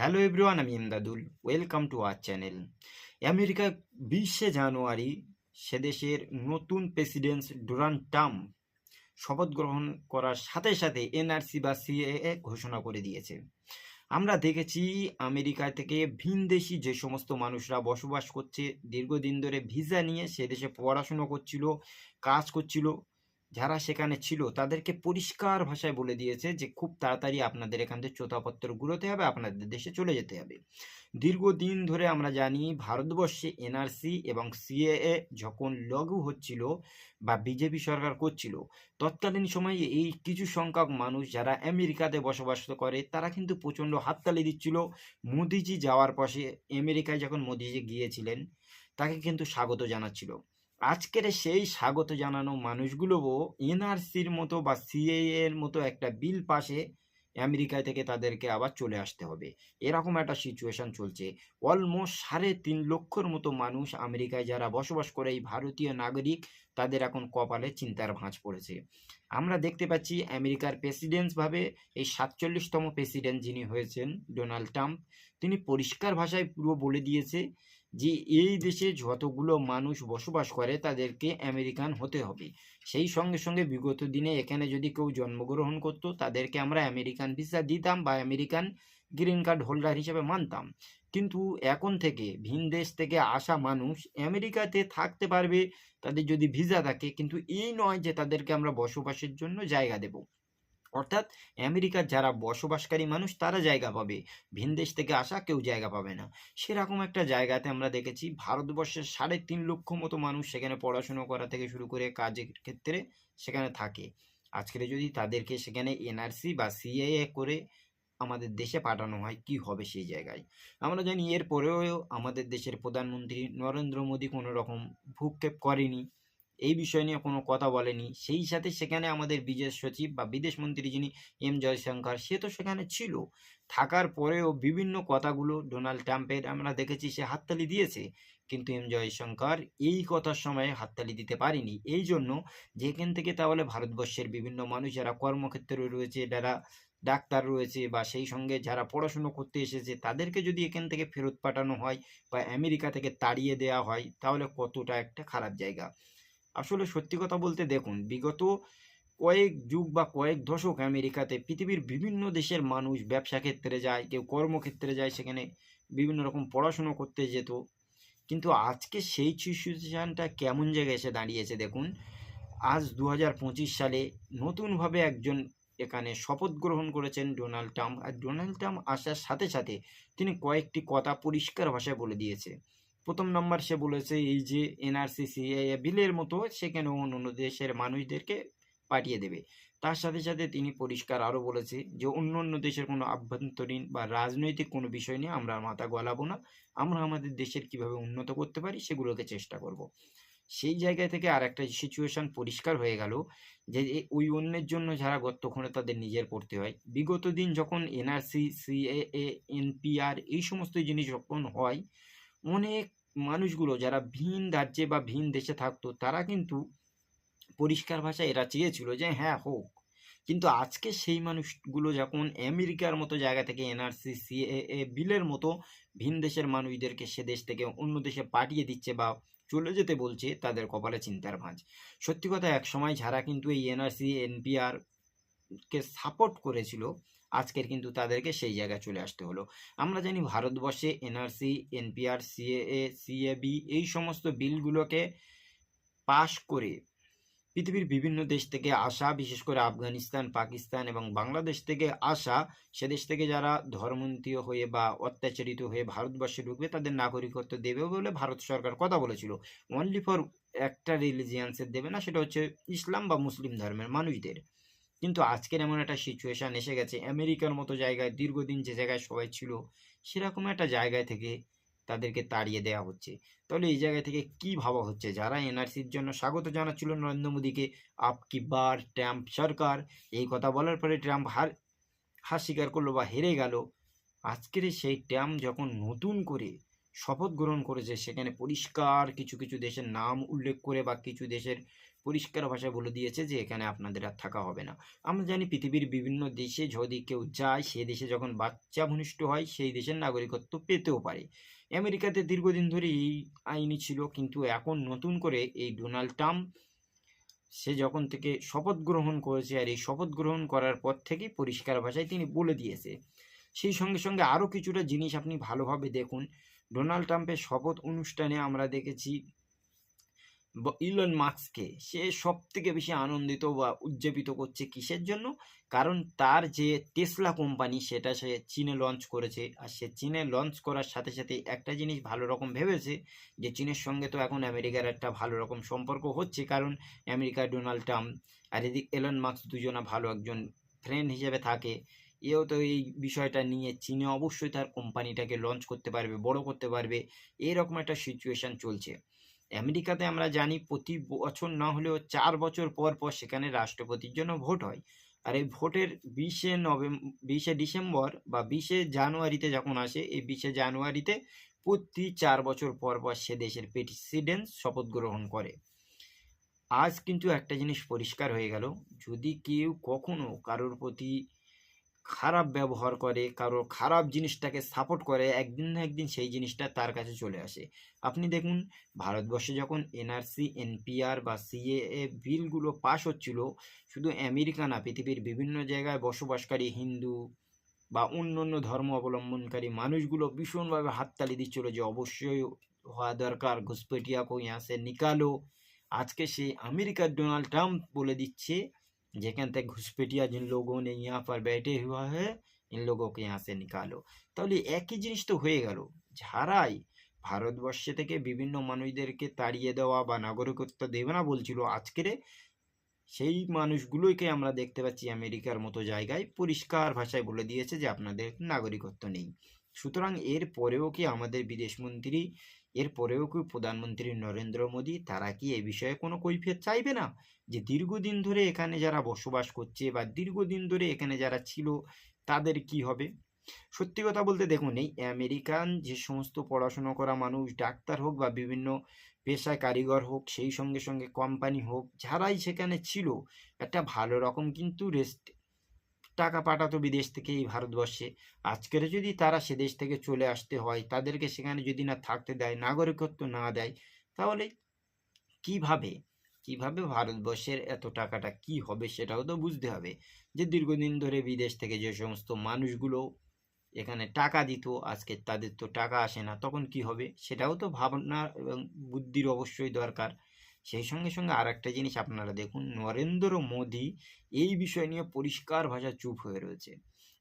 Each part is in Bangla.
হ্যালো এভরিওয়ান আমি Imdadul welcome to our channel America বিশে জানুয়ারি সে দেশের নতুন প্রেসিডেন্ট ডোনাল্ড ট্রাম্প শপথ গ্রহণ করার সাথে সাথে এনআরসি বা সিএএ ঘোষণা করে দিয়েছে। আমরা দেখেছি আমেরিকা থেকে ভিনদেশি যে সমস্ত মানুষরা বসবাস করছে, দীর্ঘদিন ধরে ভিসা নিয়ে সে দেশে পড়াশুনো করছিল, কাজ করছিল যারা সেখানে ছিল, তাদেরকে পরিষ্কার ভাষায় বলে দিয়েছে যে, খুব তাড়াতাড়ি আপনাদের এখান থেকে চোতাপত্র গুলোতে হবে, আপনাদের দেশে চলে যেতে হবে। দীর্ঘদিন ধরে আমরা জানি, ভারতবর্ষে এনআরসি এবং সিএএ যখন লঘু হচ্ছিল বা বিজেপি সরকার করছিল, তৎকালীন সময়ে এই কিছু সংখ্যক মানুষ যারা আমেরিকাতে বসবাস করে, তারা কিন্তু প্রচণ্ড হাততালি দিচ্ছিল। মোদিজি যাওয়ার পথে আমেরিকায় যখন মোদিজি গিয়েছিলেন, তাকে কিন্তু স্বাগত জানাচ্ছিল। আজকের সেই স্বাগত জানানো মানুষগুলোও এনআরসির মতো বা সিএ এর মতো একটা বিল পাশে আমেরিকা থেকে তাদেরকে আবার চলে আসতে হবে। এরকম একটা সিচুয়েশন চলছে। অলমোস্ট সাড়ে তিন লক্ষর মতো মানুষ আমেরিকায় যারা বসবাস করে, এই ভারতীয় নাগরিক, তাদের এখন কপালে চিন্তার ভাঁজ পড়েছে। আমরা দেখতে পাচ্ছি আমেরিকার ভাবে এই সাতচল্লিশতম প্রেসিডেন্ট যিনি হয়েছেন ডোনাল্ড ট্রাম্প, তিনি পরিষ্কার ভাষায় পুরো বলে দিয়েছে যে এই দেশে যতগুলো মানুষ বসবাস করে তাদেরকে আমেরিকান হতে হবে। সেই সঙ্গে সঙ্গে বিগত দিনে এখানে যদি কেউ জন্মগ্রহণ করতো, তাদেরকে আমরা আমেরিকান ভিসা দিতাম বা আমেরিকান গ্রিন কার্ড হোল্ডার হিসেবে মানতাম। কিন্তু এখন থেকে, ভিন দেশ থেকে আসা মানুষ আমেরিকাতে থাকতে পারবে, তাদের যদি ভিসা থাকে, কিন্তু এই নয় যে তাদেরকে আমরা বসবাসের জন্য জায়গা দেব। অর্থাৎ আমেরিকার যারা বসবাসকারী মানুষ, তারা জায়গা পাবে। ভিন দেশ থেকে আসা কেউ জায়গা পাবে না। সেরকম একটা জায়গাতে আমরা দেখেছি, ভারতবর্ষের সাড়ে তিন লক্ষ মতো মানুষ সেখানে পড়াশুনো করা থেকে শুরু করে কাজের ক্ষেত্রে সেখানে থাকে। আজকের যদি তাদেরকে সেখানে এনআরসি বা সিএএ করে আমাদের দেশে পাঠানো হয়, কি হবে সেই জায়গায়? আমরা জানি এর পরেও আমাদের দেশের প্রধানমন্ত্রী নরেন্দ্র মোদী কোনো রকম ভূক্ষেপ করেনি। এই বিষয় নিয়ে কোনো কথা বলেনি। সেই সাথে সেখানে আমাদের বিদেশ সচিব বা বিদেশ মন্ত্রী যিনি এম জয়শঙ্কর, সে তো সেখানে ছিল। থাকার পরেও বিভিন্ন কথাগুলো ডোনাল্ড ট্রাম্পের আমরা দেখেছি সে হাততালি দিয়েছে। কিন্তু এম জয়শঙ্কর এই কথার সময়ে হাততালি দিতে পারেনি। এই জন্য যেখান থেকে তাহলে ভারতবর্ষের বিভিন্ন মানুষ যারা কর্মক্ষেত্রে রয়েছে, যারা ডাক্তার রয়েছে বা সেই সঙ্গে যারা পড়াশুনো করতে এসেছে, তাদেরকে যদি এখান থেকে ফেরত পাঠানো হয় বা আমেরিকা থেকে তাড়িয়ে দেওয়া হয়, তাহলে কতটা একটা খারাপ জায়গা। আসলে সত্যি কথা বলতে দেখুন, বিগত কয়েক যুগ বা কয়েক দশক আমেরিকাতে পৃথিবীর বিভিন্ন দেশের মানুষ ব্যবসা ক্ষেত্রে যায়, কেউ কর্মক্ষেত্রে যায়, সেখানে বিভিন্ন রকম পড়াশুনো করতে যেত। কিন্তু আজকে সেই সিচুয়েশানটা কেমন জায়গায় এসে দাঁড়িয়েছে দেখুন, আজ দু হাজার পঁচিশ সালে নতুনভাবে একজন এখানে শপথ গ্রহণ করেছেন ডোনাল্ড ট্রাম্প। আর ডোনাল্ড ট্রাম্প আসার সাথে সাথে তিনি কয়েকটি কথা পরিষ্কার ভাষায় বলে দিয়েছে। প্রথম নম্বর সে বলেছে, এই যে এনআরসি সিএ বিলের মতো সেখানে অন্য দেশের মানুষদেরকে পাঠিয়ে দেবে? তার সাথে সাথে তিনি পরিষ্কার আরও বলেছে যে, অন্য অন্য দেশের কোনো আভ্যন্তরীণ বা রাজনৈতিক কোনো বিষয় নিয়ে আমরা মাথা গলাবো না। আমরা আমাদের দেশের কীভাবে উন্নত করতে পারি সেগুলোকে চেষ্টা করব। সেই জায়গা থেকে আর একটা সিচুয়েশন পরিষ্কার হয়ে গেল যে ওই অন্যের জন্য যারা গর্তক্ষণে তাদের নিজের পড়তে হয়। বিগত দিন যখন এনআরসি সিএএ এনপিআর এই সমস্ত জিনিস যখন হয়, অনেক মানুষগুলো যারা ভিন রাজ্যে বা ভিন দেশে থাকতো, তারা কিন্তু পরিষ্কার ভাষায় এরা চেয়েছিল যে হ্যাঁ হোক। কিন্তু আজকে সেই মানুষগুলো যখন আমেরিকার মতো জায়গা থেকে এনআরসি, সিএএ বিলের মতো ভিন দেশের মানুষদেরকে সে দেশ থেকে অন্য দেশে পাঠিয়ে দিচ্ছে বা চলে যেতে বলছে, তাদের কপালে চিন্তার ভাঁজ। সত্যি কথা এক সময় যারা কিন্তু এই এনআরসি, এনপিআর কে সাপোর্ট করেছিল, আজকের কিন্তু তাদেরকে সেই জায়গায় চলে আসতে হলো। আমরা জানি ভারতবর্ষে এনআরসি এনপিআর সিএএ সিএবি এই সমস্ত বিলগুলোকে পাশ করে পৃথিবীর বিভিন্ন দেশ থেকে আসা, বিশেষ করে আফগানিস্তান, পাকিস্তান এবং বাংলাদেশ থেকে আসা, সে দেশ থেকে যারা ধর্মন্তীয় হয়ে বা অত্যাচারিত হয়ে ভারতবর্ষে ঢুকবে, তাদের নাগরিকত্ব দেবে বলে ভারত সরকার কথা বলেছিল। অনলি ফর একটা রিলিজিয়ান্সের দেবে না, সেটা হচ্ছে ইসলাম বা মুসলিম ধর্মের মানুষদের। কিন্তু আজকের এমন একটা সিচুয়েশন এসে গেছে। আমেরিকার মতো জায়গায় দীর্ঘদিন যে জায়গায় সবাই ছিল, সেরকম একটা জায়গায় থেকে তাদেরকে তাড়িয়ে দেওয়া হচ্ছে। তাহলে এই জায়গা থেকে কি ভাবা হচ্ছে? যারা এনআরসির জন্য স্বাগত জানাচ্ছিল নরেন্দ্র মোদীকে, আপ কি বার, ট্রাম্প সরকার, এই কথা বলার পরে ট্রাম্প হার হার স্বীকার করল বা হেরে গেল। আজকের সেই ট্রাম্প যখন নতুন করে শপথ গ্রহণ করেছে, সেখানে পরিষ্কার কিছু কিছু দেশের নাম উল্লেখ করে বা কিছু দেশের পরিষ্কার ভাষায় বলে দিয়েছে যে, এখানে আপনাদের আর থাকা হবে না। আমরা জানি পৃথিবীর বিভিন্ন দেশে যদি কেউ যায়, সে দেশে যখন বাচ্চা ভূমিষ্ঠ হয়, সেই দেশের নাগরিকত্ব পেতেও পারে। আমেরিকাতে দীর্ঘদিন ধরে এই আইনই ছিল, কিন্তু এখন নতুন করে এই ডোনাল্ড ট্রাম্প, সে যখন থেকে শপথ গ্রহণ করেছে আর এই শপথ গ্রহণ করার পর থেকেই পরিষ্কার ভাষায় তিনি বলে দিয়েছে। সেই সঙ্গে সঙ্গে আরও কিছুটা জিনিস আপনি ভালোভাবে দেখুন। ডোনাল্ড ট্রাম্পের শপথ অনুষ্ঠানে আমরা দেখেছি ইলন মাস্ককে সে সব থেকে বেশি আনন্দিত বা উদযাপিত করছে কিসের জন্য? কারণ তার যে টেসলা কোম্পানি সেটা সে চীনে লঞ্চ করেছে। আর সে চীনে লঞ্চ করার সাথে সাথে একটা জিনিস ভালো রকম ভেবেছে, যে চীনের সঙ্গে তো এখন আমেরিকার একটা ভালো রকম সম্পর্ক হচ্ছে। কারণ আমেরিকার ডোনাল্ড ট্রাম্প আর এদিক এলন মাস্ক দুজনা ভালো একজন ফ্রেন্ড হিসেবে থাকে। এও তো এই বিষয়টা নিয়ে চীনে অবশ্যই তার কোম্পানিটাকে লঞ্চ করতে পারবে, বড় করতে পারবে। এরকম একটা সিচুয়েশন চলছে। আমেরিকাতে আমরা জানি প্রতি বছর না হলেও চার বছর পর পর সেখানে রাষ্ট্রপতির জন্য ভোট হয়। আর এই ভোটের বিশে নভেম্বর বিশে ডিসেম্বর বা বিশে জানুয়ারিতে যখন আসে, এই বিশে জানুয়ারিতে প্রতি চার বছর পর পর সে দেশের প্রেসিডেন্ট শপথ গ্রহণ করে। আজ কিন্তু একটা জিনিস পরিষ্কার হয়ে গেল। যদি কেউ কখনো কারোর প্রতি খারাপ ব্যবহার করে, কারও খারাপ জিনিসটাকে সাপোর্ট করে, একদিন না একদিন সেই জিনিসটা তার কাছে চলে আসে। আপনি দেখুন, ভারতবর্ষে যখন এনআরসি এনপিআর বা সিএএ বিলগুলো পাশ হচ্ছিল, শুধু আমেরিকা না, পৃথিবীর বিভিন্ন জায়গায় বসবাসকারী হিন্দু বা অন্য অন্য ধর্ম অবলম্বনকারী মানুষগুলো ভীষণভাবে হাততালি দিচ্ছিল যে অবশ্যই হওয়া দরকার, ঘুসপেটিয়া কো ইয়া সে নিকালো। আজকে সেই আমেরিকার ডোনাল্ড ট্রাম্প বলে দিচ্ছে যেখান থেকে ঘুসপেটিয়া जिन लोगों ने यहाँ पर बैठे हुआ है इन लोगों को यहाँ से निकालो তাহলে একই জিনিস তো হয়ে গেল যারাই ভারতবর্ষে থেকে বিভিন্ন মানুষদেরকে তাড়িয়ে দেওয়া বা নাগরিকত্ব দেবে না বলছিল আজকের সেই মানুষগুলোকে আমরা দেখতে পাচ্ছি আমেরিকার মতো জায়গায় পরিষ্কার ভাষায় বলে দিয়েছে যে আপনাদের নাগরিকত্ব নেই সুতরাং এর পরেও কি আমাদের বিদেশমন্ত্রী এর পরেও কি প্রধানমন্ত্রী নরেন্দ্র মোদী, তারা কি এ বিষয়ে কোনো কৈফিয়ত চাইবে না? যে দীর্ঘদিন ধরে এখানে যারা বসবাস করছে বা দীর্ঘদিন ধরে এখানে যারা ছিল, তাদের কি হবে? সত্যি কথা বলতে দেখুন, এই আমেরিকান যে সমস্ত পড়াশোনা করা মানুষ, ডাক্তার হোক বা বিভিন্ন পেশায় কারিগর হোক, সেই সঙ্গে সঙ্গে কোম্পানি হোক, যারাই সেখানে ছিল, একটা ভালো রকম কিন্তু রেস্ট টাকা পাঠাতো বিদেশ থেকে এই ভারতবর্ষে। আজকের যদি তারা সে দেশ থেকে চলে আসতে হয়, তাদেরকে সেখানে যদি না থাকতে দেয়, নাগরিকত্ব না দেয়, তাহলে কীভাবে? কীভাবে ভারতবর্ষের এত টাকাটা কি হবে সেটাও তো বুঝতে হবে। যে দীর্ঘদিন ধরে বিদেশ থেকে যে সমস্ত মানুষগুলো এখানে টাকা দিত, আজকে তাদের তো টাকা আসে না, তখন কি হবে? সেটাও তো ভাবনা এবং বুদ্ধির অবশ্যই দরকার। সেই সঙ্গে সঙ্গে আর একটা জিনিস আপনারা দেখুন, নরেন্দ্র মোদী এই বিষয় নিয়ে পরিষ্কার ভাষা চুপ হয়ে রয়েছে।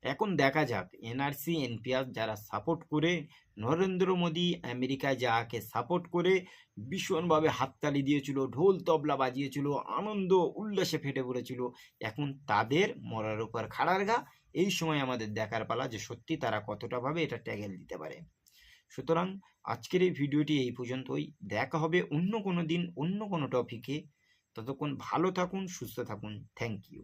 এখন দেখা যাক, এনআরসি, এনপিআর যারা সাপোর্ট করে, নরেন্দ্র মোদী আমেরিকায় যাকে সাপোর্ট করে ভীষণভাবে হাততালি দিয়েছিল, ঢোল তবলা বাজিয়েছিল, আনন্দ উল্লাসে ফেটে পড়েছিল, এখন তাদের মরার উপর খাড়ার গা। এই সময় আমাদের দেখার পালা যে সত্যি তারা কতটা ভাবে এটা ট্যাগেল দিতে পারে। সুতরাং আজকের এই ভিডিওটি এই পর্যন্তই। দেখা হবে অন্য কোনো দিন অন্য কোনো টপিকে ততক্ষণ ভালো থাকুন, সুস্থ থাকুন। Thank you